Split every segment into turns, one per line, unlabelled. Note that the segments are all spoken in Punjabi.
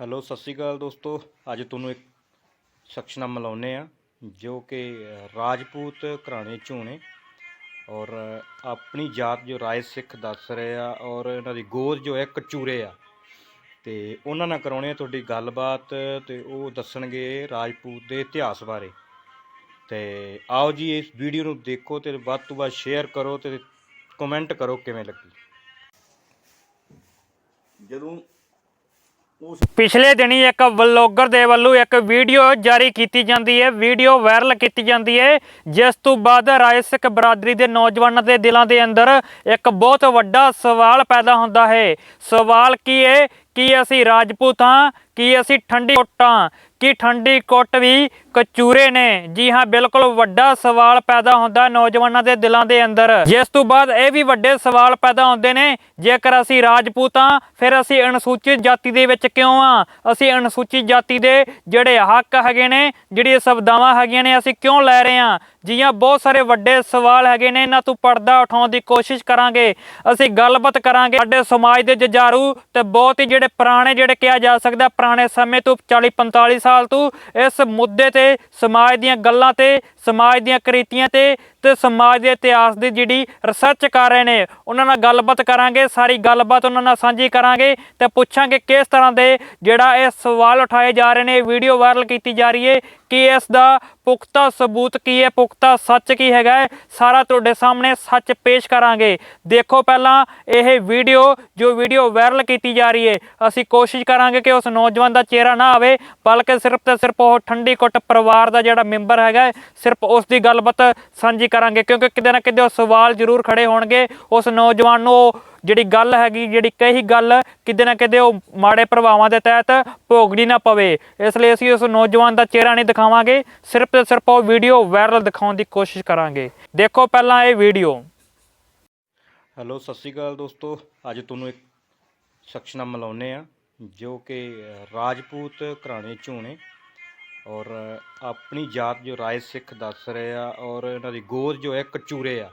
ਹੈਲੋ, ਸਤਿ ਸ਼੍ਰੀ ਅਕਾਲ ਦੋਸਤੋ। ਅੱਜ ਤੁਹਾਨੂੰ ਇੱਕ ਸ਼ਖਸ ਨਾਲ ਮਿਲਾਉਂਦੇ ਆ ਜੋ ਕਿ ਰਾਜਪੂਤ ਘਰਾਣੇ ਚੋਂ ਨੇ। ਔਰ ਆਪਣੀ ਜਾਤ ਜੋ ਰਾਏ ਸਿੱਖ ਦੱਸ ਰਹੇ ਆ ਔਰ ਇਹਨਾਂ ਦੀ ਗੋਦ ਜੋ ਹੈ ਕਚੂਰੇ ਆ। ਤੇ ਉਹਨਾਂ ਨਾਲ ਕਰਾਉਣੇ ਆ ਤੁਹਾਡੀ ਗੱਲਬਾਤ ਤੇ ਉਹ ਦੱਸਣਗੇ ਰਾਜਪੂਤ ਦੇ ਇਤਿਹਾਸ ਬਾਰੇ। ਤੇ ਆਓ ਜੀ, ਇਸ ਵੀਡੀਓ ਨੂੰ ਦੇਖੋ ਤੇ ਵੱਧ ਤੋਂ ਵੱਧ ਸ਼ੇਅਰ ਕਰੋ ਤੇ ਕਮੈਂਟ ਕਰੋ ਕਿਵੇਂ ਲੱਗੀ।
ਜਦੋਂ
ਪਿਛਲੇ ਦਿਨੀ ਇੱਕ ਵਲੋਗਰ ਦੇ ਵੱਲੋਂ ਇੱਕ ਵੀਡੀਓ ਜਾਰੀ ਕੀਤੀ ਜਾਂਦੀ ਹੈ। ਵੀਡੀਓ ਵਾਇਰਲ ਕੀਤੀ ਜਾਂਦੀ ਹੈ। ਜਿਸ ਤੋਂ ਬਾਅਦ ਰਾਏ ਸਿੱਖ ਬਰਾਦਰੀ ਦੇ ਨੌਜਵਾਨਾਂ ਦੇ ਦਿਲਾਂ ਦੇ ਅੰਦਰ ਇੱਕ ਬਹੁਤ ਵੱਡਾ ਸਵਾਲ ਪੈਦਾ ਹੁੰਦਾ ਹੈ। ਸਵਾਲ ਕੀ ਹੈ ਕੀ ਅਸੀਂ ਰਾਜਪੂਤ ਹਾਂ? ਕੀ ਅਸੀਂ ਠੰਡੀ ਕੁੱਟਾਂ ਕੀ ਠੰਡੀ ਕੁੱਟ ਵੀ ਕਚੂਰੇ ਨੇ? ਜੀ ਹਾਂ, ਬਿਲਕੁਲ ਵੱਡਾ ਸਵਾਲ ਪੈਦਾ ਹੁੰਦਾ ਨੌਜਵਾਨਾਂ ਦੇ ਦਿਲਾਂ ਦੇ ਅੰਦਰ। ਜਿਸ ਤੋਂ ਬਾਅਦ ਇਹ ਵੀ ਵੱਡੇ ਸਵਾਲ ਪੈਦਾ ਹੁੰਦੇ ਨੇ, ਜੇਕਰ ਅਸੀਂ ਰਾਜਪੂਤ ਹਾਂ, ਫਿਰ ਅਸੀਂ ਅਨੁਸੂਚਿਤ ਜਾਤੀ ਦੇ ਵਿੱਚ ਕਿਉਂ ਆ ਅਸੀਂ ਅਨੁਸੂਚਿਤ ਜਾਤੀ ਦੇ ਜਿਹੜੇ ਹੱਕ ਹੈਗੇ ਨੇ, ਜਿਹੜੀਆਂ ਸੁਵਿਧਾਵਾਂ ਹੈਗੀਆਂ ਨੇ, ਅਸੀਂ ਕਿਉਂ ਲੈ ਰਹੇ ਹਾਂ? ਜੀ ਹਾਂ, ਬਹੁਤ ਸਾਰੇ ਵੱਡੇ ਸਵਾਲ ਹੈਗੇ ਨੇ, ਇਹਨਾਂ ਤੋਂ ਪਰਦਾ ਉਠਾਉਣ ਦੀ ਕੋਸ਼ਿਸ਼ ਕਰਾਂਗੇ। ਅਸੀਂ ਗੱਲਬਾਤ ਕਰਾਂਗੇ। ਸਾਡੇ ਸਮਾਜ ਦੇ ਜੁਝਾਰੂ ਤੇ ਬਹੁਤ ਹੀ ਜਿਹੜੇ ਪੁਰਾਣੇ ਜਿਹੜੇ ਕਿਹਾ ਜਾ ਸਕਦਾ, ਪੁਰਾਣੇ ਸਮੇਂ ਤੋਂ 40 45 ਸਾਲ ਤੋਂ ਇਸ ਮੁੱਦੇ ਤੇ, ਸਮਾਜ ਦੀਆਂ ਗੱਲਾਂ ਤੇ, ਸਮਾਜ ਦੀਆਂ ਕ੍ਰਿਤੀਆਂ ਤੇ ਤੇ ਸਮਾਜ ਦੇ ਇਤਿਹਾਸ ਦੀ ਜਿਹੜੀ ਰਿਸਰਚ ਕਰ ਰਹੇ ਨੇ, ਉਹਨਾਂ ਨਾਲ ਗੱਲਬਾਤ ਕਰਾਂਗੇ, ਸਾਰੀ ਗੱਲਬਾਤ ਉਹਨਾਂ ਨਾਲ ਸਾਂਝੀ ਕਰਾਂਗੇ ਤੇ ਪੁੱਛਾਂਗੇ ਕਿਸ ਤਰ੍ਹਾਂ ਦੇ ਜਿਹੜਾ ਇਹ ਸਵਾਲ ਉਠਾਏ ਜਾ ਰਹੇ ਨੇ ਵੀਡੀਓ ਵਾਇਰਲ ਕੀਤੀ ਜਾ ਰਹੀ ਹੈ ਕਿ ਇਸ ਦਾ ਪੁਖਤਾ ਸਬੂਤ ਕੀ ਹੈ? ਪੁਖਤਾ ਸੱਚ ਕੀ ਹੈਗਾ ਹੈ, ਸਾਰਾ ਤੁਹਾਡੇ ਸਾਹਮਣੇ ਸੱਚ ਪੇਸ਼ ਕਰਾਂਗੇ। ਦੇਖੋ ਪਹਿਲਾਂ ਇਹ ਵੀਡੀਓ ਜੋ ਵੀਡੀਓ ਵਾਇਰਲ ਕੀਤੀ ਜਾ ਰਹੀ ਹੈ ਅਸੀਂ ਕੋਸ਼ਿਸ਼ ਕਰਾਂਗੇ ਕਿ ਉਸ ਨੌਜਵਾਨ ਦਾ ਚਿਹਰਾ ਨਾ ਆਵੇ ਬਲਕਿ ਸਿਰਫ ਤੇ ਸਿਰਫ ਉਹ ਠੰਡੀ ਕੁੱਟ ਪਰਿਵਾਰ ਦਾ ਜਿਹੜਾ ਮੈਂਬਰ ਹੈਗਾ ਸਿਰਫ ਉਸ ਦੀ ਗੱਲਬਾਤ ਸਾਂਝੀ ਕਰਾਂਗੇ ਕਿਉਂਕਿ ਕਿਤੇ ਨਾ ਕਿਤੇ ਉਹ ਸਵਾਲ ਜ਼ਰੂਰ ਖੜੇ ਹੋਣਗੇ। ਉਸ ਨੌਜਵਾਨ ਨੂੰ ਉਹ ਜਿਹੜੀ ਗੱਲ ਹੈਗੀ, ਜਿਹੜੀ ਕਹੀ ਗੱਲ, ਕਿਤੇ ਨਾ ਕਿਤੇ ਉਹ ਮਾੜੇ ਪ੍ਰਭਾਵਾਂ ਦੇ ਤਹਿਤ ਭੋਗਣੀ ਨਾ ਪਵੇ। ਇਸ ਲਈ ਅਸੀਂ ਉਸ ਨੌਜਵਾਨ ਦਾ ਚਿਹਰਾ ਨਹੀਂ ਦਿਖਾਵਾਂਗੇ, ਸਿਰਫ ਤੇ ਸਿਰਫ ਉਹ ਵੀਡੀਓ ਵਾਇਰਲ ਦਿਖਾਉਣ ਦੀ ਕੋਸ਼ਿਸ਼ ਕਰਾਂਗੇ। ਦੇਖੋ ਪਹਿਲਾਂ ਇਹ ਵੀਡੀਓ।
ਹੈਲੋ, ਸਤਿ ਸ਼੍ਰੀ ਅਕਾਲ ਦੋਸਤੋ। ਅੱਜ ਤੁਹਾਨੂੰ ਇੱਕ ਸ਼ਖਸ ਨਾਲ ਮਿਲਾਉਂਦੇ ਆ ਜੋ ਕਿ ਰਾਜਪੂਤ ਘਰਾਣੇ ਝੂਣੇ। ਔਰ ਆਪਣੀ ਜਾਤ ਜੋ ਰਾਏ ਸਿੱਖ ਦੱਸ ਰਹੇ ਆ ਔਰ ਇਹਨਾਂ ਦੀ ਗੋਦ ਜੋ ਹੈ, ਕਚੂਰੇ ਆ।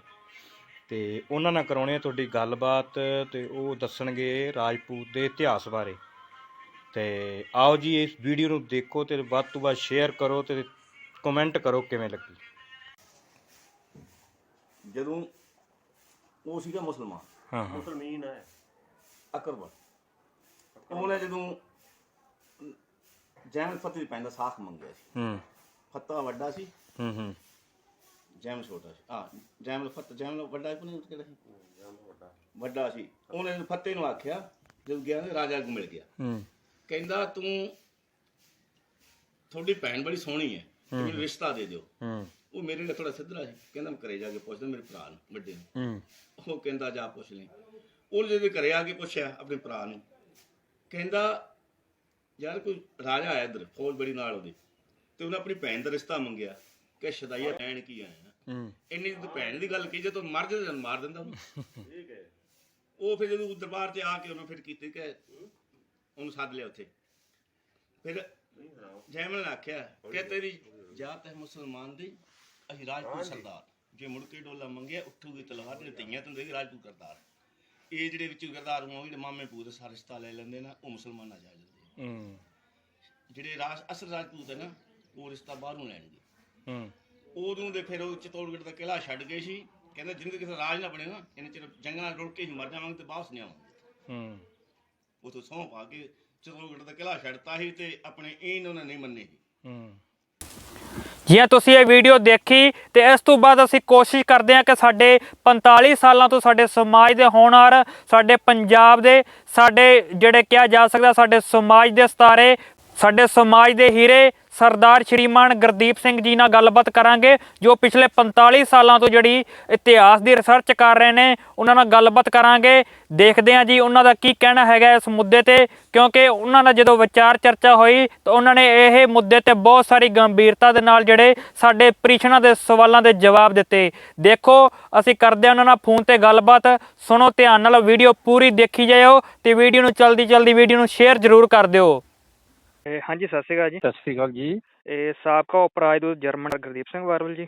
ਤੇ ਉਹਨਾਂ ਨਾਲ ਕਰਾਉਣੇ ਆ ਤੁਹਾਡੀ ਗੱਲਬਾਤ ਤੇ ਉਹ ਦੱਸਣਗੇ ਰਾਜਪੂਤ ਦੇ ਇਤਿਹਾਸ ਬਾਰੇ। ਤੇ ਆਓ ਜੀ ਇਸ ਵੀਡੀਓ ਨੂੰ ਦੇਖੋ ਤੇ ਵੱਧ ਤੋਂ ਵੱਧ ਸ਼ੇਅਰ ਕਰੋ ਤੇ ਕਮੈਂਟ ਕਰੋ ਕਿਵੇਂ ਲੱਗੀ।
ਜਦੋਂ ਉਹ ਸੀਗਾ ਮੁਸਲਮਾਨ
ਹਾਂ ਹਾਂ।
ਮੁਸਲਮਾਨ ਹੈ।
ਅਕਰਬਰ ਉਹਨੇ ਜਦੋਂ ਜੈਮਲ ਫਤਿਹ ਪੈਂਦਾ ਸਾਖ ਮੰਗਿਆ ਸੀ
ਹੂੰ।
ਫੱਤਾ ਵੱਡਾ ਸੀ
ਹੂੰ ਹੂੰ।
ਜੈਮਲ ਛੋਟਾ ਸੀ। ਆ ਜੈਮਲ ਫਤ ਜੈਮਲ ਵੱਡਾ ਸੀ ਨਹੀਂ ਕਿਹੜਾ ਸੀ? ਵੱਡਾ ਸੀ। ਉਹਨੇ ਫੱਤੇ ਨੂੰ ਆਖਿਆ ਜਦੋਂ ਗਿਆ ਨਾ ਰਾਜਾ ਨੂੰ ਮਿਲ ਗਿਆ।
ਹੂੰ।
ਕਹਿੰਦਾ ਤੂੰ ਤੁਹਾਡੀ ਭੈਣ ਬੜੀ ਸੋਹਣੀ ਹੈ ਮੈਨੂੰ ਰਿਸ਼ਤਾ ਦੇ ਦਿਓ।
ਹੂੰ।
ਉਹ ਮੇਰੇ ਨਾਲ ਥੋੜਾ ਸਿੱਧਰਾ ਸੀ। ਕਹਿੰਦਾ ਮੈਂ ਘਰੇ ਜਾ ਕੇ ਪੁੱਛਦਾ ਮੇਰੇ ਭਰਾ ਨੂੰ ਵੱਡੇ ਨੂੰ।
ਹੂੰ।
ਉਹ ਕਹਿੰਦਾ ਜਾ ਪੁੱਛ ਲਈ ਉਹ ਜਦੋਂ ਘਰੇ ਆ ਕੇ ਪੁੱਛਿਆ ਆਪਣੇ ਭਰਾ ਨੂੰ ਕਹਿੰਦਾ ਯਾਰ ਕੋਈ ਰਾਜਾ ਆਇਆ ਇੱਧਰ ਫੌਜ ਬੜੀ ਨਾਲ ਉਹਦੀ ਤੇ ਉਹਨੇ ਆਪਣੀ ਭੈਣ ਦਾ ਰਿਸ਼ਤਾ ਮੰਗਿਆ। ਕਿ ਸ਼ਦਾਈਆ ਭੈਣ ਕੀ ਆਇਆ
ਹੂੰ।
ਇੰਨੀ ਜਦੋਂ ਭੈਣ ਦੀ ਗੱਲ ਕਹੀ ਜੇ ਤੂੰ ਮਰ ਜੇ ਤਾਂ ਮਾਰ ਦਿੰਦਾ ਉਹਨੂੰ
ਠੀਕ ਹੈ
ਉਹ ਫਿਰ ਜਦੋਂ ਦਰਬਾਰ 'ਚ ਆ ਕੇ ਉਹਨੇ ਫਿਰ ਕੀਤੀ ਕਿ ਉਹਨੂੰ ਸੱਦ ਲਿਆ ਉੱਥੇ। ਫਿਰ ਜੈਮਲ ਨੇ ਆਖਿਆ ਕਿ ਤੇਰੀ ਜਾਤ ਹੈ ਮੁਸਲਮਾਨ ਦੀ ਅਸੀਂ ਰਾਜਪੂਤ ਸਰਦਾਰ। ਜੇ ਮੁੜ ਕੇ ਡੋਲਾ ਮੰਗਿਆ ਉੱਠੂਗੀ ਤਲਵਾਰ ਨੇ ਤਈਆਂ ਤੋਂ ਦੇਗੀ ਰਾਜਪੂਤ ਕਰਤਾਰ। ਇਹ ਜਿਹੜੇ ਵਿੱਚ ਕਰਤਾਰ ਹੋਂ ਜਿਹੜੇ ਮਾਮੇ ਪੂਤ ਸਾਰਾ ਰਿਸ਼ਤਾ ਲੈ ਲੈਂਦੇ ਨਾ ਉਹ ਮੁਸਲਮਾਨ ਆ ਜਾ ਜਾਂਦੇ
ਹੂੰ।
ਜਿਹੜੇ ਰਾਜ ਅਸਲ ਰਾਜਪੂਤ ਹੈ ਨਾ ਉਹ ਰਿਸ਼ਤਾ ਬਾਹਰੋਂ ਲੈਣਗੇ।
ਹੂੰ।
ਉਦੋਂ ਦੇ ਫਿਰ ਉਹ ਚਿਤੌੜਗੜ੍ਹ ਦਾ ਕਿਲਾ ਛੱਡ ਗਏ ਸੀ। ਕਹਿੰਦਾ ਜਿੰਦਗੀ ਕਿਸੇ ਰਾਜ ਨਾ ਬਣੇ ਨਾ ਇਹਨੇ ਚਿਰ ਜੰਗਲਾਂ ਨਾਲ ਰੁੜ ਕੇ ਹੀ ਮਰ ਜਾਵਾਂਗੇ ਤੇ ਵਾਪਸ ਨਹੀਂ ਆਵਾਂਗੇ।
ਹੂੰ।
ਉਥੋਂ ਸਹੁੰ ਪਾ ਕੇ ਚਿਤੌੜਗੜ੍ਹ ਦਾ ਕਿਲਾ ਛੱਡਤਾ ਸੀ ਤੇ ਆਪਣੇ ਇਹਨ ਉਹਨਾਂ ਨਹੀਂ ਮੰਨੇ ਸੀ।
ਹੂੰ।
ਜੇ ਤੁਸੀਂ ਇਹ ਵੀਡੀਓ ਦੇਖੀ ਤੇ ਇਸ ਤੋਂ ਬਾਅਦ ਅਸੀਂ ਕੋਸ਼ਿਸ਼ ਕਰਦੇ ਹਾਂ ਕਿ ਸਾਡੇ 45 ਸਾਲਾਂ ਤੋਂ ਸਾਡੇ ਸਮਾਜ ਦੇ ਹੋਣਹਾਰ ਸਾਡੇ ਪੰਜਾਬ ਦੇ ਸਾਡੇ ਜਿਹੜੇ ਕਿਹਾ ਜਾ ਸਕਦਾ ਸਾਡੇ ਸਮਾਜ ਦੇ ਸਤਾਰੇ ਸਾਡੇ ਸਮਾਜ ਦੇ ਹੀਰੇ ਸਰਦਾਰ ਸ਼੍ਰੀਮਾਨ ਗੁਰਦੀਪ ਸਿੰਘ ਜੀ ਨਾਲ ਗੱਲਬਾਤ ਕਰਾਂਗੇ, ਜੋ ਪਿਛਲੇ 45 ਸਾਲਾਂ ਤੋਂ ਜਿਹੜੀ ਇਤਿਹਾਸ ਦੀ ਰਿਸਰਚ ਕਰ ਰਹੇ ਨੇ, ਉਹਨਾਂ ਨਾਲ ਗੱਲਬਾਤ ਕਰਾਂਗੇ। ਦੇਖਦੇ ਹਾਂ ਜੀ ਉਹਨਾਂ ਦਾ ਕੀ ਕਹਿਣਾ ਹੈਗਾ ਇਸ ਮੁੱਦੇ ਤੇ, ਕਿਉਂਕਿ ਉਹਨਾਂ ਨਾਲ ਜਦੋਂ ਵਿਚਾਰ ਚਰਚਾ ਹੋਈ, ਤਾਂ ਉਹਨਾਂ ਨੇ ਇਹ ਮੁੱਦੇ ਤੇ ਬਹੁਤ ਸਾਰੀ ਗੰਭੀਰਤਾ ਦੇ ਨਾਲ ਜਿਹੜੇ ਸਾਡੇ ਪ੍ਰਿਸ਼ਨਾਂ ਦੇ ਸਵਾਲਾਂ ਦੇ ਜਵਾਬ ਦਿੱਤੇ। ਦੇਖੋ, ਅਸੀਂ ਕਰਦੇ ਹਾਂ ਉਹਨਾਂ ਨਾਲ ਫੋਨ ਤੇ ਗੱਲਬਾਤ। ਸੁਣੋ, ਧਿਆਨ ਨਾਲ ਵੀਡੀਓ ਪੂਰੀ ਦੇਖੀ ਜਾਇਓ ਤੇ ਵੀਡੀਓ ਨੂੰ ਜਲਦੀ ਜਲਦੀ ਵੀਡੀਓ ਨੂੰ ਸ਼ੇਅਰ ਜ਼ਰੂਰ ਕਰ ਦਿਓ। ਹਾਂਜੀ ਸਤਿ ਸ਼੍ਰੀ ਅਕਾਲ ਜੀ।
ਸਤਿ ਸ਼੍ਰੀ ਅਕਾਲ ਜੀ।
ਇਹ ਸਾਬਕਾ ਉਪਰਾਜਦੂਤ ਜਰਮਨ ਗੁਰਦੀਪ ਸਿੰਘ ਵਾਰਵਲ ਜੀ।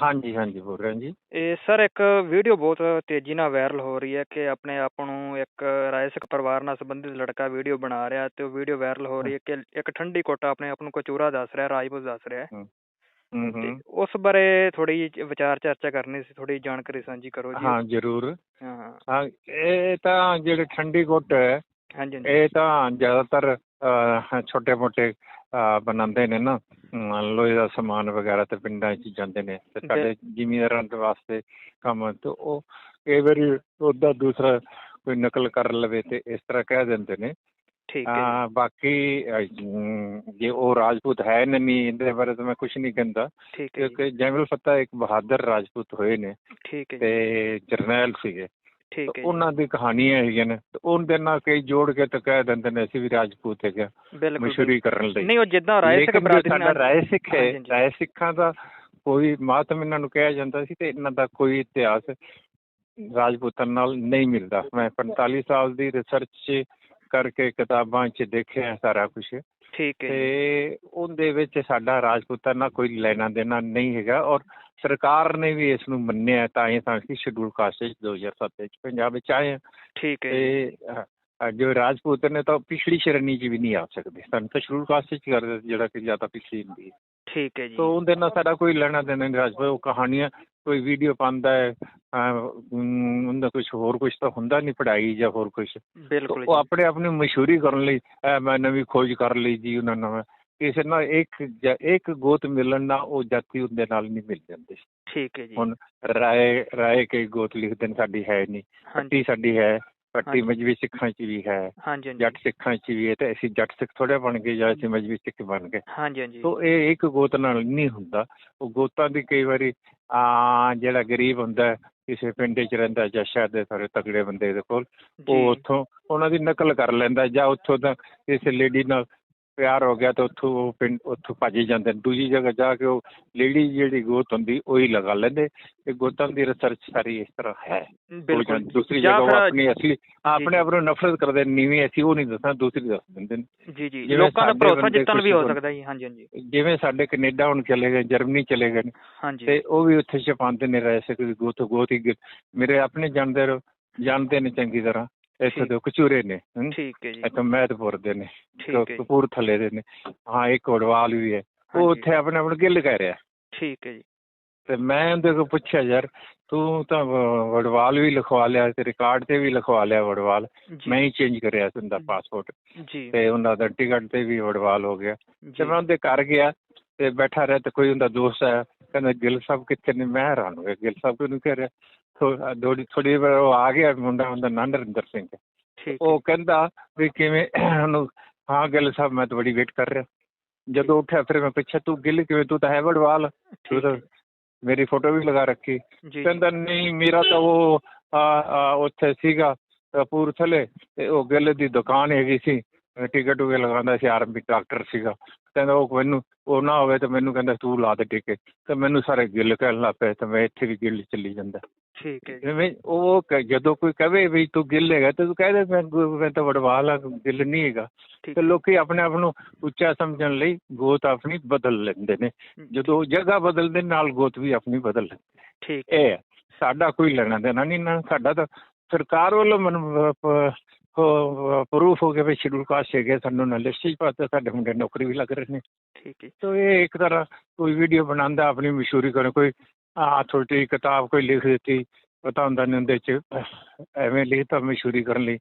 ਹਾਂਜੀ ਹਾਂਜੀ ਬੋਲ ਰਿਹਾ ਜੀ।
ਇਹ ਸਰ ਇੱਕ ਵੀਡੀਓ ਬਹੁਤ ਤੇਜ਼ੀ ਨਾਲ ਵਾਇਰਲ ਹੋ ਰਹੀ ਹੈ ਕਿ ਆਪਣੇ ਆਪ ਨੂੰ ਇੱਕ ਰਾਏ ਸਿੱਖ ਪਰਿਵਾਰ ਨਾਲ ਸੰਬੰਧਿਤ ਲੜਕਾ ਵੀਡੀਓ ਬਣਾ ਰਿਹਾ ਤੇ ਉਹ ਵੀਡੀਓ ਵਾਇਰਲ ਹੋ ਰਹੀ ਹੈ ਕਿ ਇੱਕ ਠੰਡੀ ਕੋਟਾ ਆਪਣੇ ਆਪ ਨੂੰ ਕਚੂਰਾ ਦੱਸ ਰਿਹਾ ਰਾਜਪੂਤ ਦੱਸ ਰਿਹਾ
ਹੂੰ।
ਤੇ ਉਸ ਬਾਰੇ ਥੋੜੀ ਵਿਚਾਰ ਚਰਚਾ ਕਰਨੀ ਸੀ ਥੋੜੀ ਜਾਣਕਾਰੀ ਸਾਂਝੀ ਕਰੋ ਜੀ।
ਹਾਂ ਜ਼ਰੂਰ।
ਹਾਂ
ਇਹ ਤਾਂ ਜਿਹੜੇ ਠੰਡੀ ਗੁੱਟ ਹੈ
ਹਾਂਜੀ।
ਇਹ ਤਾਂ ਜ਼ਿਆਦਾਤਰ ਛੋਟੇ ਮੋਟੇ ਬਣਾਉਂਦੇ ਨੇ ਨਾ ਲੋਹੇ ਦਾ ਸਮਾਨ ਵਗੈਰਾ ਤੇ ਪਿੰਡਾਂ 'ਚ ਜਾਂਦੇ ਨੇ ਤੇ ਸਾਡੇ ਜ਼ਿਮੀਂਦਾਰਾਂ ਦੇ ਵਾਸਤੇ ਕੰਮ ਤੇ ਉਹ ਕਈ ਵਾਰੀ ਉਹਦਾ ਦੂਸਰਾ ਕੋਈ ਨਕਲ ਕਰ ਲਵੇ ਤੇ ਇਸ ਤਰ੍ਹਾਂ ਕਹਿ ਦਿੰਦੇ ਨੇ।
ਠੀਕ ਹੈ
ਹਾਂ ਬਾਕੀ ਜੇ ਉਹ ਰਾਜਪੂਤ ਹੈ ਨਹੀਂ ਇਹਦੇ ਬਾਰੇ ਤਾਂ ਮੈਂ ਕੁਝ ਨਹੀਂ ਕਹਿੰਦਾ ਕਿਉਂਕਿ ਜੈਮਲ ਫਤਿਹ ਇੱਕ ਬਹਾਦਰ ਰਾਜਪੂਤ ਹੋਏ ਨੇ
ਠੀਕ ਹੈ ਜੀ।
ਤੇ ਜਰਨੈਲ ਸੀਗੇ।
ਠੀਕ ਹੈ
ਉਹਨਾਂ ਦੀ ਕਹਾਣੀਆਂ ਹੈਗੀਆਂ ਨੇ ਤੇ ਉਹਦੇ ਨਾਲ ਕਈ ਜੋੜ ਕੇ ਤਾਂ ਕਹਿ ਦਿੰਦੇ ਨੇ ਅਸੀਂ ਵੀ ਰਾਜਪੂਤ ਹੈਗੇ
ਬਿਲਕੁਲ
ਮਸ਼ਹੂਰੀ ਕਰਨ ਲਈ।
ਨਹੀਂ ਉਹ ਜਿੱਦਾਂ ਰਾਏ ਸਿੱਖ ਬਰਾਦਰੀ
ਸਾਡਾ
ਨਾਲ
ਰਾਏ ਸਿੱਖ ਹੈ। ਰਾਏ ਸਿੱਖਾਂ ਦਾ ਕੋਈ ਮਾਤਮ ਇਹਨਾਂ ਨੂੰ ਕਿਹਾ ਜਾਂਦਾ ਸੀ ਤੇ ਇਹਨਾਂ ਦਾ ਕੋਈ ਇਤਿਹਾਸ ਰਾਜਪੂਤਾਂ ਨਾਲ ਨਹੀਂ ਮਿਲਦਾ। ਮੈਂ 45 ਸਾਲ ਦੀ ਰਿਸਰਚ ਕਰਕੇ ਕਿਤਾਬਾਂ 'ਚ ਦੇਖਿਆ ਸਾਰਾ ਕੁਝ
ਠੀਕ ਹੈ
ਤੇ ਉਹਦੇ ਵਿੱਚ ਸਾਡਾ ਰਾਜਪੂਤਾਂ ਨਾਲ ਕੋਈ ਲੈਣਾ ਦੇਣਾ ਨਹੀਂ ਹੈਗਾ ਔਰ ਸਰਕਾਰ ਨੇ ਵੀ ਇਸ ਨੂੰ ਮੰਨਿਆ ਤਾਂ ਇਹ ਤਾਂ ਕਿ ਸ਼ਡਿਊਲ ਕਾਸਟ ਵਿੱਚ 2007 ਵਿੱਚ ਪੰਜਾਬ ਵਿੱਚ ਆਏ ਹਾਂ।
ਠੀਕ ਹੈ
ਤੇ ਜੋ। ਰਾਜਪੂਤ ਨੇ ਤਾਂ ਪਿਛਲੀ ਸ਼੍ਰੇਣੀ 'ਚ ਵੀ ਨਹੀਂ ਆ ਸਕਦੇ। ਸਾਨੂੰ ਤਾਂ ਸ਼ਡਿਊਲ ਕਾਸਟ ਵਿੱਚ ਕਰਦੇ ਜਿਹੜਾ ਕਿ ਜ਼ਿਆਦਾ ਪਿਛਲੀ ਹੁੰਦੀ ਹੈ।
ਠੀਕ ਹੈ ਜੀ।
ਤਾਂ ਉਹਦੇ ਨਾਲ ਸਾਡਾ ਕੋਈ ਲੈਣਾ ਦੇਣਾ ਨਹੀਂ ਰਾਜਪੂਤ ਉਹ ਕਹਾਣੀਆਂ ਕੋਈ ਵੀਡੀਓ ਪਾਉਂਦਾ ਹੈ ਉਹਦਾ ਕੁਝ ਹੋਰ ਕੁਝ ਤਾਂ ਹੁੰਦਾ ਨਹੀਂ ਪੜ੍ਹਾਈ ਜਾਂ ਹੋਰ ਕੁਝ
ਬਿਲਕੁਲ
ਉਹ ਆਪਣੇ ਆਪ ਨੂੰ ਮਸ਼ਹੂਰੀ ਕਰਨ ਲਈ ਮੈਂ ਨਵੀਂ ਖੋਜ ਕਰ ਲਈ ਜੀ ਉਹਨਾਂ ਨਵਾਂ ਕਿਸੇ ਨਾਲ ਇੱਕ ਜ- ਇੱਕ ਗੋਤ ਮਿਲਣ ਨਾਲ ਉਹ ਜਾਤੀ ਉਹਦੇ ਨਾਲ ਨਹੀਂ ਮਿਲ ਜਾਂਦੀ।
ਠੀਕ ਹੈ ਜੀ।
ਹੁਣ ਰਾਏ ਰਾਏ ਕੇ ਗੋਤ ਲਿਖਦੇ ਨੇ ਸਾਡੀ ਹੈ ਨਹੀਂ।
ਹਾਂਜੀ।
ਪੱਟੀ ਸਾਡੀ ਹੈ ਪੱਟੀ
ਹਾਂਜੀ।
ਮਜਬੀ ਸਿੱਖਾਂ ਚ ਵੀ ਹੈ।
ਹਾਂਜੀ ਹਾਂਜੀ।
ਜੱਟ ਸਿੱਖਾਂ ਚ ਵੀ ਹੈ ਤੇ ਅਸੀਂ ਜੱਟ ਸਿੱਖ ਥੋੜੇ ਬਣ ਗਏ ਜਾਂ ਅਸੀਂ ਮਜਬੀ ਸਿੱਖ ਬਣ ਗਏ।
ਹਾਂਜੀ
ਇਹ ਇੱਕ ਗੋਤ ਨਾਲ ਨਹੀਂ ਹੁੰਦਾ। ਉਹ ਗੋਤਾਂ ਦੀ ਕਈ ਵਾਰੀ ਆ ਜਿਹੜਾ ਗਰੀਬ ਹੁੰਦਾ ਹੈ, ਕਿਸੇ ਪਿੰਡ 'ਚ ਰਹਿੰਦਾ ਜਾਂ ਸ਼ਹਿਰ ਦੇ ਸਾਰੇ ਤਗੜੇ ਬੰਦੇ ਦੇ ਕੋਲ ਉਹ
ਜੀ।
ਉੱਥੋਂ ਉਹਨਾਂ ਦੀ ਨਕਲ ਕਰ ਲੈਂਦਾ ਜਾਂ ਉੱਥੋਂ ਦਾ ਕਿਸੇ ਲੇਡੀ ਨਾਲ ਪਿਆਰ ਹੋ ਗਿਆ ਤਾਂ ਉੱਥੋਂ ਉਹ ਪਿੰਡ ਉੱਥੋਂ ਭੱਜ ਜਾਂਦੇ ਨੇ। ਦੂਜੀ ਜਗ੍ਹਾ ਜਾ ਕੇ ਉਹ ਲੇਡੀ ਜਿਹੜੀ ਗੋਤ ਹੁੰਦੀ ਉਹੀ ਲਗਾ ਲੈਂਦੇ। ਇਹ ਗੋਤਾਂ ਦੀ ਰਿਸਰਚ ਸਾਰੀ ਇਸ ਤਰ੍ਹਾਂ ਹੈ।
ਬਿਲਕੁਲ।
ਦੂਸਰੀ ਜਗ੍ਹਾ ਉਹ ਆਪਣੀ ਅਸਲੀ ਆਪਣੇ ਆਪ ਨੂੰ ਨਫ਼ਰਤ ਕਰਦੇ ਨੀਵੀਂ ਅਸੀਂ ਉਹ ਨਹੀਂ ਦੱਸਣਾ ਦੂਸਰੀ ਦੱਸ ਦਿੰਦੇ ਨੇ।
ਜੀ ਜੀ। ਲੋਕਾਂ ਦਾ ਭਰੋਸਾ ਜਿੱਤਣ ਵੀ ਹੋ ਸਕਦਾ ਜੀ ਹਾਂਜੀ ਹਾਂਜੀ।
ਜਿਵੇਂ ਸਾਡੇ ਕੈਨੇਡਾ ਹੁਣ ਚਲੇ ਗਏ ਜਰਮਨੀ ਚਲੇ ਗਏ ਨੇ।
ਹਾਂਜੀ।
ਤੇ ਉਹ ਵੀ ਉੱਥੇ ਛਪਾਉਂਦੇ ਨੇ ਰਹਿ ਸਕਦੇ ਗੋਤ ਗੋਤ ਹੀ ਮੇਰੇ ਆਪਣੇ ਜਾਣਦੇ ਜਾਣਦੇ ਨੇ ਚੰਗੀ ਤਰ੍ਹਾਂ। ਇੱਥੇ। ਦੇ ਕਚੂਰੇ ਨੇ ਹਮ।
ਠੀਕ ਹੈ ਜੀ।
ਇੱਥੋਂ ਮਹਿਤਪੁਰ ਦੇ ਨੇ
ਠੀਕ ਹੈ ਜੀ।
ਕਪੂਰਥਲੇ ਦੇ ਨੇ। ਹਾਂ ਇੱਕ ਵਡਵਾਲ ਵੀ ਹੈ। ਉਹ
ਹਾਂਜੀ,
ਉੱਥੇ ਆਪਣੇ ਆਪ ਨੂੰ ਗਿੱਲ ਕਹਿ ਰਿਹਾ।
ਠੀਕ ਹੈ ਜੀ।
ਤੇ ਮੈਂ ਉਹਦੇ ਕੋਲ ਪੁੱਛਿਆ ਯਾਰ ਤੂੰ ਤਾਂ ਵ- ਵਡਵਾਲ ਵੀ ਲਿਖਵਾ ਲਿਆ ਤੇ ਰਿਕਾਰਡ ਤੇ ਵੀ ਲਿਖਵਾ ਲਿਆ ਵਡਵਾਲ
ਜੀ।
ਮੈਂ ਹੀ ਚੇਂਜ ਕਰਿਆ ਸੀ ਉਹਦਾ ਪਾਸਪੋਰਟ
ਜੀ।
ਤੇ ਉਹਨਾਂ ਦਾ ਟਿਕਟ ਤੇ ਵੀ ਵਡਵਾਲ ਹੋ ਗਿਆ। ਤੇ
ਜੀ।
ਮੈਂ ਉਹਦੇ ਘਰ ਗਿਆ ਤੇ ਬੈਠਾ ਰਿਹਾ ਤੇ ਕੋਈ ਉਹਦਾ ਦੋਸਤ ਆਇਆ। ਕਹਿੰਦਾ ਗਿੱਲ ਸਾਹਿਬ ਕਿੱਥੇ ਨੇ? ਮੈਂ ਹੈਰਾਨ ਹੋ ਗਿਆ। ਗਿੱਲ ਸਾਹਿਬ ਕਿਹਨੂੰ ਕਹਿ ਰਿਹਾ? ਥੋੜੀ ਥੋੜੀ ਵਾਰ ਉਹ ਆ ਗਿਆ ਮੁੰਡਾ ਉਹਦਾ ਨਾਂ ਨਰਿੰਦਰ ਸਿੰਘ। ਉਹ ਕਹਿੰਦਾ ਵੀ ਕਿਵੇਂ ਉਹਨੂੰ ਹਾਂ ਗਿੱਲ ਸਾਹਿਬ ਮੈਂ ਤਾਂ ਬੜੀ ਵੇਟ ਕਰ ਰਿਹਾ। ਜਦੋਂ ਉੱਠਿਆ ਫਿਰ ਮੈਂ ਪੁੱਛਿਆ ਤੂੰ ਗਿੱਲ ਕਿਵੇਂ? ਤੂੰ ਤਾਂ ਹੈ ਤੂੰ ਤਾਂ
ਹੈ।
ਮੇਰੀ ਫੋਟੋ ਵੀ ਲਗਾ ਰੱਖੀ। ਕਹਿੰਦਾ ਨਹੀਂ ਮੇਰਾ ਤਾਂ ਉਹ ਉੱਥੇ ਸੀਗਾ ਕਪੂਰਥਲੇ। ਤੇ ਉਹ ਗਿੱਲ ਦੀ ਦੁਕਾਨ ਹੈਗੀ ਸੀ। ਟਿਕਟ ਵੀ ਲਗਾਉਂਦਾ ਸੀ ਆਰਮੀ ਡਾਕਟਰ ਸੀਗਾ। ਕਹਿੰਦਾ ਉਹ ਮੈਨੂੰ ਉਹ ਨਾ ਹੋਵੇ ਤਾਂ ਮੈਨੂੰ ਕਹਿੰਦਾ ਤੂੰ ਲਾ ਦੇ ਟਿਕਟ। ਤੇ ਮੈਨੂੰ ਸਾਰੇ ਗਿੱਲ ਕਹਿਣ ਲੱਗ ਪਏ ਤੇ ਮੈਂ ਇੱਥੇ ਵੀ ਗਿੱਲ ਚੱਲੀ ਜਾਂਦਾ।
ਠੀਕ ਹੈ ਜੀ।
ਜਿਵੇਂ ਉਹ ਕ- ਜਦੋਂ ਕੋਈ ਕਵੇ ਵੀ ਤੂੰ ਗਿੱਲ ਹੈਗਾ ਤੇ ਤੂੰ ਕਹਿ ਦੇ ਮੈਂ ਗੁ- ਮੈਂ ਤਾਂ ਵਡਵਾਲ ਆ ਗਿੱਲ ਨਹੀਂ ਹੈਗਾ।
ਠੀਕ
ਤੇ ਲੋਕੀ ਆਪਣੇ ਆਪ ਨੂੰ ਉੱਚਾ ਸਮਝਣ ਲਈ ਗੋਤ ਆਪਣੀ ਬਦਲ ਲੈਂਦੇ ਨੇ। ਜਦੋਂ ਜਗ੍ਹਾ ਬਦਲਦੇ ਨਾਲ ਗੋਤ ਵੀ ਆਪਣੀ ਬਦਲ ਲੈਂਦੇ
ਠੀਕ
ਇਹ ਹੈ। ਸਾਡਾ ਕੋਈ ਲੈਣਾ ਦੇਣਾ ਨਹੀਂ ਨਾ ਸਾਡਾ ਤਾਂ ਸਰਕਾਰ ਵੱਲੋਂ ਮੈਨੂੰ ਪ੍ਰੂਫ ਹੋ ਗਿਆ ਵੀ ਸ਼ਡਿਊਲ ਕਾਸਟ ਹੈਗੇ ਸਾਨੂੰ ਨਾ ਲਿਸਟ 'ਚ ਪਾਤਾ ਸਾਡੇ ਮੁੰਡੇ ਨੌਕਰੀ ਵੀ ਲੱਗ ਰਹੇ ਨੇ।
ਠੀਕ ਹੈ।
ਤੋ ਇਹ ਇੱਕ ਤਰ੍ਹਾਂ ਕੋਈ ਵੀਡੀਓ ਬਣਾਉਂਦਾ ਆਪਣੀ ਮਸ਼ਹੂਰੀ ਕਰਨ ਕੋਈ ਆ ਛੋਟੀ ਕਿਤਾਬ ਕੋਈ ਲਿਖ ਦਿੱਤੀ ਪਤਾ ਹੁੰਦਾ ਨਹੀਂ ਉਹਦੇ 'ਚ ਐਵੇਂ ਲਿਖਤਾ ਮਸ਼ਹੂਰੀ ਕਰਨ ਲਈ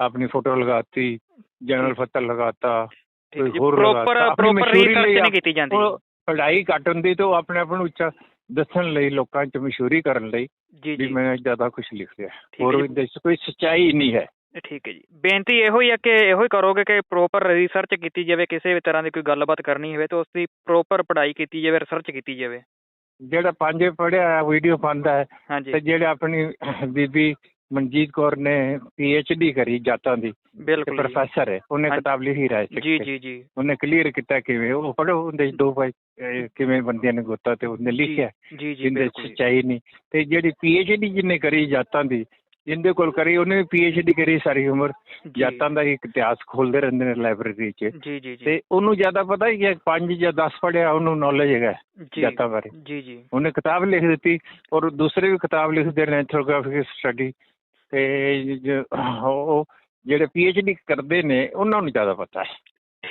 ਆਪਣੀ ਫੋਟੋ ਲਗਾਤੀ ਜਨਰਲ ਫਤਰ ਲਗਾਤਾ
ਜੀ
ਹੋਰ
ਪ੍ਰੋਪਰ
ਲਗਾਤਾ। ਆਪਣੀ
ਪ੍ਰੋਪਰ
ਮਸ਼ਹੂਰੀ ਲਈ
ਨਹੀਂ ਕੀਤੀ ਜਾਂਦੀ
ਉਹ ਪੜ੍ਹਾਈ ਘੱਟ ਹੁੰਦੀ ਤਾਂ ਉਹ ਆਪਣੇ ਆਪ ਨੂੰ ਉੱਚਾ ਦੱਸਣ ਲਈ ਲੋਕਾਂ 'ਚ ਮਸ਼ਹੂਰੀ ਕਰਨ ਲਈ
ਜੀ
ਵੀ
ਜੀ।
ਮੈਂ ਜ਼ਿਆਦਾ ਕੁਝ ਲਿਖ ਲਿਆ
ਠੀਕ ਹੈ
ਹੋਰ। ਇਹਦੇ 'ਚ ਕੋਈ ਸੱਚਾਈ ਨਹੀਂ ਹੈ।
ਠੀਕ ਹੈ ਜੀ ਬੇਨਤੀ ਇਹੋ ਹੀ ਹੈ ਕਿ ਇਹੋ ਹੀ ਕਰੋਗੇ ਕਿ ਪ੍ਰੋਪਰ ਰਿਸਰਚ ਕੀਤੀ ਜਾਵੇ ਕਿਸੇ ਵੀ ਤਰ੍ਹਾਂ ਦੀ ਕੋਈ ਗੱਲਬਾਤ ਕਰਨੀ ਹੋਵੇ ਤਾਂ ਉਸ ਦੀ ਪ੍ਰੋਪਰ ਪੜ੍ਹਾਈ ਕੀਤੀ ਜਾਵੇ ਰਿਸਰਚ ਕੀਤੀ ਜਾਵੇ
ਜਿਹੜਾ ਪੰਜੇ ਪੜਿਆ ਵੀਡੀਓ ਪਾਉਂਦਾ ਹੈ ਤੇ ਜਿਹੜੇ ਆਪਣੀ ਬੀਬੀ ਮਨਜੀਤ ਕੌਰ ਨੇ ਪੀ ਡੀ ਕਰੀ ਜਾਤਾਂ ਦੀ
ਬਿਲਕੁਲ।
ਪ੍ਰੋਫੈਸਰ ਹੈ ਉਹਨੇ। ਕਿਤਾਬ ਲਿਖੀ ਰਾਏ
ਜੀ। ਜੀ ਜੀ
ਉਹਨੇ ਕਲੀਅਰ ਕੀਤਾ ਕਿਵੇਂ ਉਹ ਪੜੋ ਉਹਦੇ ਦੋ ਭਾਈ ਕਿਵੇਂ ਬੰਦਿਆਂ ਨੇ ਗੋਤਾ ਤੇ ਉਹਨੇ ਲਿਖਿਆ
ਜੀ ਜੀ ਬਿਲਕੁਲ।
ਸੱਚਾਈ ਨਹੀਂ ਤੇ ਜਿਹੜੀ ਪੀ ਡੀ ਜਿਹਨੇ ਕਰੀ ਜਾਤਾਂ ਦੀ ਜਿੰਦੇ ਕੋਲ ਕਰੀ ਉਹਨੇ ਪੀ ਡੀ ਕਰੀ ਸਾਰੀ ਉਮਰ। ਜਾਤਾਂ ਦਾ ਇੱਕ ਇਤਿਹਾਸ ਖੋਲਦੇ ਰਹਿੰਦੇ ਨੇ ਲਾਇਬ੍ਰੇਰੀ 'ਚ।
ਜੀ ਜੀ ਜੀ।
ਤੇ ਉਹਨੂੰ ਜ਼ਿਆਦਾ ਪਤਾ ਹੀ ਹੈ ਪੰਜ ਜਾਂ 10 ਪੜਿਆ ਉਹਨੂੰ ਨੌਲੇਜ ਹੈਗਾ ਜਾਤਾਂ ਬਾਰੇ।
ਜੀ ਜੀ।
ਉਹਨੇ ਕਿਤਾਬ ਲਿਖ ਦਿੱਤੀ ਔਰ ਦੂਸਰੇ ਵੀ ਕਿਤਾਬ ਲਿਖਦੇ ਨੇ ਐਂਥਰੋਗ੍ਰਾਫਿਕ ਸਟੱਡੀ ਤੇ ਉਹ ਜਿਹੜੇ ਪੀ ਡੀ ਕਰਦੇ ਨੇ ਉਹਨਾਂ ਨੂੰ ਜ਼ਿਆਦਾ ਪਤਾ ਹੈ।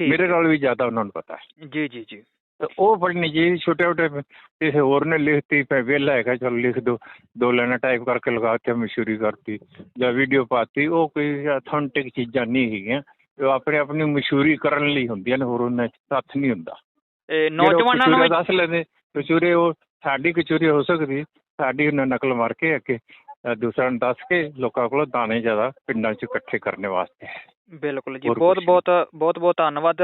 ਮੇਰੇ ਨਾਲ ਵੀ ਜ਼ਿਆਦਾ ਉਹਨਾਂ ਨੂੰ ਪਤਾ ਹੈ।
ਜੀ ਜੀ ਜੀ।
ਤੇ ਉਹ ਪੜ੍ਹਨੀ ਜੀ ਛੋਟੇ ਛੋਟੇ ਕਿਸੇ ਹੋਰ ਨੇ ਲਿਖਤੀ ਪੈ ਵਿਹਲਾ ਹੈਗਾ ਚਲ ਲਿਖ ਦੋ। ਦੋ ਲਾਈਨਾਂ ਟਾਈਪ ਕਰਕੇ ਲਗਾ ਕੇ ਮਸ਼ਹੂਰੀ ਕਰਤੀ ਜਾਂ ਵੀਡੀਓ ਪਾਤੀ ਉਹ ਕੋਈ ਅਥੈਂਟਿਕ ਚੀਜ਼ਾਂ ਨਹੀਂ ਹੈਗੀਆਂ। ਉਹ ਆਪਣੇ ਆਪਣੀ ਮਸ਼ਹੂਰੀ ਕਰਨ ਲਈ ਹੁੰਦੀਆਂ ਨੇ ਹੋਰ ਉਹਨਾਂ 'ਚ ਤੱਥ ਨਹੀਂ ਹੁੰਦਾ।
ਇਹ ਨੌਜਵਾਨਾਂ ਨੂੰ
ਦੱਸ ਲੈਂਦੇ ਕਚੂਰੇ ਉਹ ਸਾਡੀ ਕਚੂਰੀ ਹੋ ਸਕਦੀ ਸਾਡੀ ਉਹਨਾਂ ਨਕਲ ਮਾਰ ਕੇ ਅੱਗੇ। ਦੂਸਰਿਆਂ ਨੂੰ ਦੱਸ ਕੇ ਲੋਕਾਂ ਕੋਲੋਂ ਦਾਣੇ ਜ਼ਿਆਦਾ ਪਿੰਡਾਂ 'ਚ ਇਕੱਠੇ ਕਰਨ ਵਾਸਤੇ।
ਬਿਲਕੁਲ ਜੀ
ਹੋਰ
ਬਹੁਤ
ਕੁਛ?
ਬਹੁਤ ਬਹੁਤ ਬਹੁਤ ਧੰਨਵਾਦ।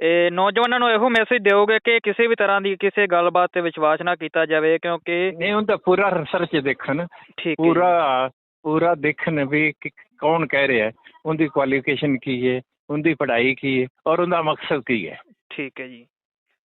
ਇਹ ਨੌਜਵਾਨਾਂ ਨੂੰ ਇਹੋ ਮੈਸੇਜ ਦਿਓਗੇ ਕਿ ਕਿਸੇ ਵੀ ਤਰ੍ਹਾਂ ਦੀ ਕਿਸੇ ਗੱਲਬਾਤ ਤੇ ਵਿਸ਼ਵਾਸ ਨਾ ਕੀਤਾ ਜਾਵੇ ਕਿਉਂਕਿ
ਨਹੀਂ ਤਾਂ ਪੂਰਾ ਰਿਸਰਚ ਦੇਖਣ।
ਠੀਕ ਹੈ ਜੀ।
ਪੂਰਾ ਪੂਰਾ ਦੇਖਣ ਵੀ ਕਿ ਕੌਣ ਕਹਿ ਰਿਹਾ ਹੈ। ਉਹਦੀ ਕੁਆਲੀਫਿਕੇਸ਼ਨ ਕੀ ਹੈ ਉਹਦੀ ਪੜ੍ਹਾਈ ਕੀ ਹੈ ਔਰ ਉਹਦਾ ਮਕਸਦ ਕੀ ਹੈ।
ਠੀਕ ਹੈ ਜੀ।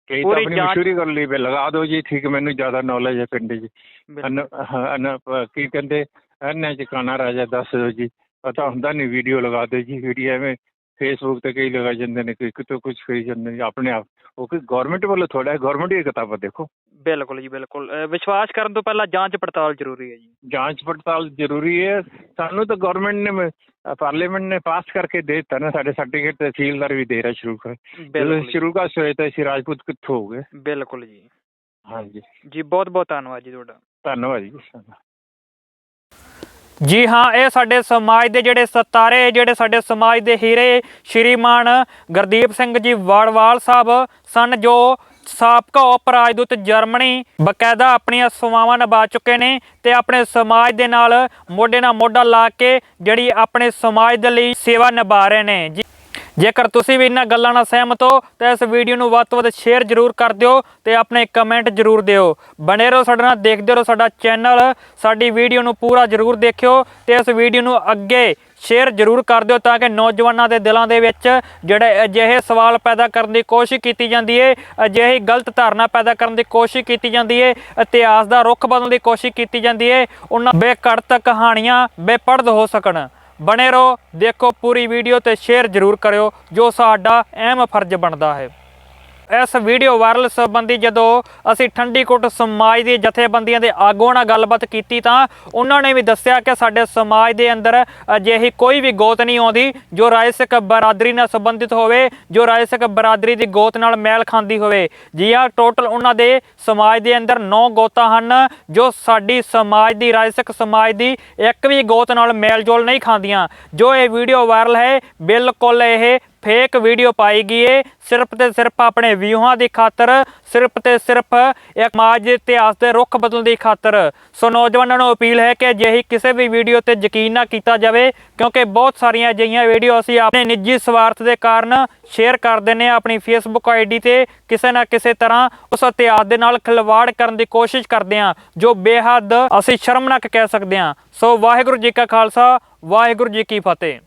ਕਈ ਤਾਂ ਆਪਣੀ ਮਸ਼ਹੂਰੀ ਕਰਨ ਲਈ ਵੀ ਲਗਾ ਦਿਓ ਜੀ ਠੀਕ ਮੈਨੂੰ ਜ਼ਿਆਦਾ ਨੌਲੇਜ ਹੈ ਪਿੰਡ
ਬਿਲਕੁਲ।
ਅਨ ਕੀ ਕਹਿੰਦੇ ਅੰਨਾ ਚ ਕਾਣਾ ਰਾਜਾ ਦੱਸ ਦਿਓ ਜੀ। ਪਤਾ ਹੁੰਦਾ ਨਹੀਂ ਵੀਡੀਓ ਲਗਾ ਦਿਓ ਜੀ ਵੀਡੀਓ ਐਵੇਂ ਫੇਸਬੁੱਕ ਤੇ ਕਈ ਲਗਾ ਜਾਂਦੇ ਨੇ ਕੋਈ ਕਿਤੋਂ ਕੁਝ ਕਰੀ ਜਾਂਦੇ ਨੇ ਆਪਣੇ ਆਪ ਉਹ ਕਿ ਗਵਰਨਮੈਂਟ ਵੱਲੋਂ ਥੋੜਾ ਹੈ? ਗਵਰਨਮੈਂਟ ਦੀ ਕਿਤਾਬਾਂ ਦੇਖੋ।
ਬਿਲਕੁਲ ਜੀ ਬਿਲਕੁਲ। ਅਹ ਵਿਸ਼ਵਾਸ ਕਰਨ ਤੋਂ ਪਹਿਲਾਂ ਜਾਂਚ ਪੜਤਾਲ ਜ਼ਰੂਰੀ ਹੈ ਜੀ।
ਜਾਂਚ ਪੜਤਾਲ ਜ਼ਰੂਰੀ ਹੈ। ਸਾਨੂੰ ਤਾਂ ਗਵਰਨਮੈਂਟ ਨੇ ਪਾਰਲੀਮੈਂਟ ਨੇ ਪਾਸ ਕਰਕੇ ਦੇ ਦਿੱਤਾ ਨਾ ਸਾਡੇ ਸਰਟੀਫਿਕੇਟ ਤਹਿਸੀਲਦਾਰ ਵੀ ਦੇ ਰਿਹਾ ਸ਼ੁਰੂ ਕਰ ਜਦੋਂ
ਬਿਲਕੁਲ ਜੀ,
ਸ਼ੁਰੂ ਕਰ ਹੋਏ ਤਾਂ ਅਸੀਂ ਰਾਜਪੂਤ ਕਿੱਥੋਂ ਹੋ ਗਏ।
ਬਿਲਕੁਲ ਜੀ।
ਹਾਂਜੀ।
ਜੀ ਬਹੁਤ ਬਹੁਤ ਧੰਨਵਾਦ ਜੀ ਤੁਹਾਡਾ।
ਧੰਨਵਾਦ ਜੀ
ਜੀ ਹਾਂ, ਇਹ ਸਾਡੇ ਸਮਾਜ ਦੇ ਜਿਹੜੇ ਸਤਾਰੇ, ਜਿਹੜੇ ਸਾਡੇ ਸਮਾਜ ਦੇ ਹੀਰੇ ਸ਼੍ਰੀਮਾਨ ਗੁਰਦੀਪ ਸਿੰਘ ਜੀ ਵਾੜਵਾਲ ਸਾਹਿਬ ਸਨ, ਜੋ ਸਾਬਕਾ ਉਪ ਰਾਜਦੂਤ ਜਰਮਨੀ ਬਕਾਇਦਾ ਆਪਣੀਆਂ ਸੇਵਾਵਾਂ ਨਿਭਾ ਚੁੱਕੇ ਨੇ ਤੇ ਆਪਣੇ ਸਮਾਜ ਦੇ ਨਾਲ ਮੋਢੇ ਨਾਲ ਮੋਢਾ ਲਾ ਕੇ ਜਿਹੜੀ ਆਪਣੇ ਸਮਾਜ ਦੇ ਲਈ ਸੇਵਾ ਨਿਭਾ ਰਹੇ ਨੇ। ਜੀ ਜੇਕਰ ਤੁਸੀਂ ਵੀ ਇਹਨਾਂ ਗੱਲਾਂ ਨਾਲ ਸਹਿਮਤ ਹੋ, ਤਾਂ ਇਸ ਵੀਡੀਓ ਨੂੰ ਵੱਧ ਤੋਂ ਵੱਧ ਸ਼ੇਅਰ ਜ਼ਰੂਰ ਕਰ ਦਿਓ ਤੇ ਆਪਣੇ ਕਮੈਂਟ ਜ਼ਰੂਰ ਦਿਓ। ਬਣੇ ਰਹੋ ਸਾਡੇ ਨਾਲ, ਦੇਖਦੇ ਰਹੋ ਸਾਡਾ ਚੈਨਲ ਸਾਡੀ ਵੀਡੀਓ ਨੂੰ ਪੂਰਾ ਜ਼ਰੂਰ ਦੇਖਿਓ ਤੇ ਇਸ ਵੀਡੀਓ ਨੂੰ ਅੱਗੇ ਸ਼ੇਅਰ ਜ਼ਰੂਰ ਕਰ ਦਿਓ ਤਾਂ ਕਿ ਨੌਜਵਾਨਾਂ ਦੇ ਦਿਲਾਂ ਦੇ ਵਿੱਚ ਜਿਹੜੇ ਅਜਿਹੇ ਸਵਾਲ ਪੈਦਾ ਕਰਨ ਦੀ ਕੋਸ਼ਿਸ਼ ਕੀਤੀ ਜਾਂਦੀ ਹੈ ਅਜਿਹੀ ਗਲਤ ਧਾਰਨਾ ਪੈਦਾ ਕਰਨ ਦੀ ਕੋਸ਼ਿਸ਼ ਕੀਤੀ ਜਾਂਦੀ ਹੈ ਇਤਿਹਾਸ ਦਾ ਰੁਖ ਬਦਲਣ ਦੀ ਕੋਸ਼ਿਸ਼ ਕੀਤੀ ਜਾਂਦੀ ਹੈ ਉਹਨਾਂ ਬੇਕੜਤ ਕਹਾਣੀਆਂ ਬੇਪਰਦ ਹੋ ਸਕਣ। ਬਣੇ ਰਹੋ। ਦੇਖੋ ਪੂਰੀ ਵੀਡੀਓ ਤੇ ਸ਼ੇਅਰ ਜ਼ਰੂਰ ਕਰਿਓ, ਜੋ ਸਾਡਾ ਅਹਿਮ ਫਰਜ਼ ਬਣਦਾ ਹੈ। ਇਸ ਵੀਡੀਓ ਵਾਇਰਲ ਸੰਬੰਧੀ ਜਦੋਂ ਅਸੀਂ ਠੰਡੀਕੁੱਟ ਸਮਾਜ ਦੀ ਜਥੇਬੰਦੀਆਂ ਦੇ ਆਗੂਆਂ ਨਾਲ ਗੱਲਬਾਤ ਕੀਤੀ ਤਾਂ ਉਹਨਾਂ ਨੇ ਵੀ ਦੱਸਿਆ ਕਿ ਸਾਡੇ ਸਮਾਜ ਦੇ ਅੰਦਰ ਅਜਿਹੀ ਕੋਈ ਵੀ ਗੋਤ ਨਹੀਂ ਆਉਂਦੀ ਜੋ ਰਾਏ ਸਿੱਖ ਬਰਾਦਰੀ ਨਾਲ ਸੰਬੰਧਿਤ ਹੋਵੇ, ਜੋ ਰਾਏ ਬਰਾਦਰੀ ਦੀ ਗੋਤ ਨਾਲ ਮੈਲ ਖਾਂਦੀ ਹੋਵੇ। ਜੀ ਹਾਂ, ਟੋਟਲ ਉਹਨਾਂ ਦੇ ਸਮਾਜ ਦੇ ਅੰਦਰ 9 ਗੋਤਾਂ ਹਨ ਜੋ ਸਾਡੀ ਸਮਾਜ ਦੀ ਰਾਏ ਸਿੱਖ ਸਮਾਜ ਦੀ ਇੱਕ ਵੀ ਗੋਤ ਨਾਲ ਮੇਲ ਜੋਲ ਨਹੀਂ ਖਾਂਦੀਆਂ। ਜੋ ਇਹ ਵੀਡੀਓ ਵਾਇਰਲ ਹੈ, ਬਿਲਕੁਲ ਇਹ ਫੇਕ ਵੀਡੀਓ ਪਾਈ ਗਈ ਏ। ਸਿਰਫ ਤੇ ਸਿਰਫ ਆਪਣੇ ਵਿਊਹਾਂ ਦੀ ਖਾਤਰ, ਸਿਰਫ ਤੇ ਸਿਰਫ ਇੱਕ ਸਮਾਜ ਦੇ ਇਤਿਹਾਸ ਦੇ ਰੁਖ ਬਦਲਣ ਦੀ ਖਾਤਰ। ਸੋ ਨੌਜਵਾਨਾਂ ਨੂੰ ਅਪੀਲ ਹੈ ਕਿ ਅਜਿਹੀ ਕਿਸੇ ਵੀ ਵੀਡੀਓ ਤੇ ਯਕੀਨ ਨਾ ਕੀਤਾ ਜਾਵੇ, ਕਿਉਂਕਿ ਬਹੁਤ ਸਾਰੀਆਂ ਅਜਿਹੀਆਂ ਵੀਡੀਓ ਅਸੀਂ ਆਪਣੇ ਨਿੱਜੀ ਸਵਾਰਥ ਦੇ ਕਾਰਨ ਸ਼ੇਅਰ ਕਰਦੇ ਨੇ ਆਪਣੀ ਫੇਸਬੁੱਕ ਆਈਡੀ ਤੇ ਕਿਸੇ ਨਾ ਕਿਸੇ ਤਰ੍ਹਾਂ ਉਸ ਇਤਿਹਾਸ ਦੇ ਨਾਲ ਖਿਲਵਾੜ ਕਰਨ ਦੀ ਕੋਸ਼ਿਸ਼ ਕਰਦੇ ਹਾਂ, ਜੋ ਬੇਹੱਦ ਅਸੀਂ ਸ਼ਰਮਨਾਕ ਕਹਿ ਸਕਦੇ ਹਾਂ। ਸੋ ਵਾਹਿਗੁਰੂ ਜੀ ਕਾ ਖਾਲਸਾ, ਵਾਹਿਗੁਰੂ ਜੀ ਕੀ ਫਤਿਹ।